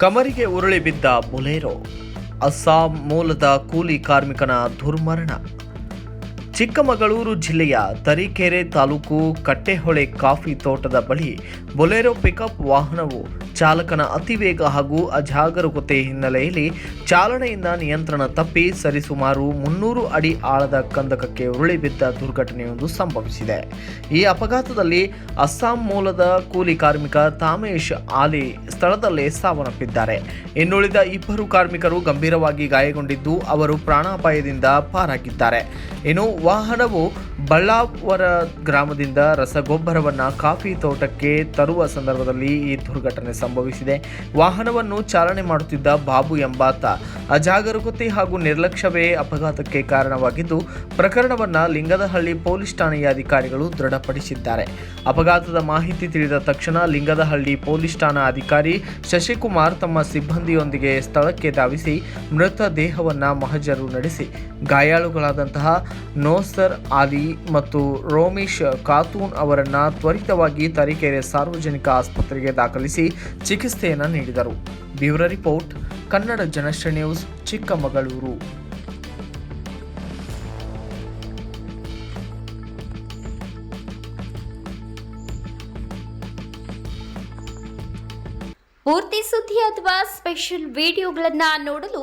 ಕಮರಿಗೆ ಉರುಳಿ ಬಿದ್ದ ಬೊಲೇರೋ ಅಸ್ಸಾಂ ಮೂಲದ ಕೂಲಿ ಕಾರ್ಮಿಕನ ದುರ್ಮರಣ. ಚಿಕ್ಕಮಗಳೂರು ಜಿಲ್ಲೆಯ ತರೀಕೆರೆ ತಾಲೂಕು ಕಟ್ಟೆಹೊಳೆ ಕಾಫಿ ತೋಟದ ಬಳಿ ಬೊಲೆರೋ ಪಿಕಪ್ ವಾಹನವು ಚಾಲಕನ ಅತಿವೇಗ ಹಾಗೂ ಅಜಾಗರೂಕತೆ ಹಿನ್ನೆಲೆಯಲ್ಲಿ ಚಾಲನೆಯಿಂದ ನಿಯಂತ್ರಣ ತಪ್ಪಿ ಸರಿಸುಮಾರು ಮುನ್ನೂರು ಅಡಿ ಆಳದ ಕಂದಕಕ್ಕೆ ಉರುಳಿ ಬಿದ್ದ ದುರ್ಘಟನೆಯೊಂದು ಸಂಭವಿಸಿದೆ. ಈ ಅಪಘಾತದಲ್ಲಿ ಅಸ್ಸಾಂ ಮೂಲದ ಕೂಲಿ ಕಾರ್ಮಿಕ ತಾಮೇಶ್ ಆಲಿ ಸ್ಥಳದಲ್ಲೇ ಸಾವನ್ನಪ್ಪಿದ್ದಾರೆ. ಇನ್ನುಳಿದ ಇಬ್ಬರು ಕಾರ್ಮಿಕರು ಗಂಭೀರವಾಗಿ ಗಾಯಗೊಂಡಿದ್ದು ಅವರು ಪ್ರಾಣಾಪಾಯದಿಂದ ಪಾರಾಗಿದ್ದಾರೆ. ಇನ್ನು ವಾಹನವು ಬಳ್ಳಾವರ ಗ್ರಾಮದಿಂದ ರಸಗೊಬ್ಬರವನ್ನು ಕಾಫಿ ತೋಟಕ್ಕೆ ತರುವ ಸಂದರ್ಭದಲ್ಲಿ ಈ ದುರ್ಘಟನೆ ಸಂಭವಿಸಿದೆ. ವಾಹನವನ್ನು ಚಾಲನೆ ಮಾಡುತ್ತಿದ್ದ ಬಾಬು ಎಂಬಾತ ಅಜಾಗರೂಕತೆ ಹಾಗೂ ನಿರ್ಲಕ್ಷ್ಯವೇ ಅಪಘಾತಕ್ಕೆ ಕಾರಣವಾಗಿದ್ದು, ಪ್ರಕರಣವನ್ನು ಲಿಂಗದಹಳ್ಳಿ ಪೊಲೀಸ್ ಠಾಣೆಯ ಅಧಿಕಾರಿಗಳು ದೃಢಪಡಿಸಿದ್ದಾರೆ. ಅಪಘಾತದ ಮಾಹಿತಿ ತಿಳಿದ ತಕ್ಷಣ ಲಿಂಗದಹಳ್ಳಿ ಪೊಲೀಸ್ ಠಾಣಾ ಅಧಿಕಾರಿ ಶಶಿಕುಮಾರ್ ತಮ್ಮ ಸಿಬ್ಬಂದಿಯೊಂದಿಗೆ ಸ್ಥಳಕ್ಕೆ ಧಾವಿಸಿ ಮೃತ ದೇಹವನ್ನು ಮಹಜರು ನಡೆಸಿ, ಗಾಯಾಳುಗಳಾದಂತಹ ನೋಸರ್ ಆಲಿ ಮತ್ತು ರೋಮಿಶ್ ಖಾತೂನ್ ಅವರನ್ನು ತ್ವರಿತವಾಗಿ ತರೀಕೆರೆ ಸಾರ್ವಜನಿಕ ಆಸ್ಪತ್ರೆಗೆ ದಾಖಲಿಸಿ ಚಿಕಿತ್ಸೆಯನ್ನು ನೀಡಿದರು. Bureau report, Kannada Janashree news, Chikkamagaluru. ಪೂರ್ತಿ ಸುದ್ದಿ ಅಥವಾ ಸ್ಪೆಷಲ್ ವಿಡಿಯೋಗಳನ್ನು ನೋಡಲು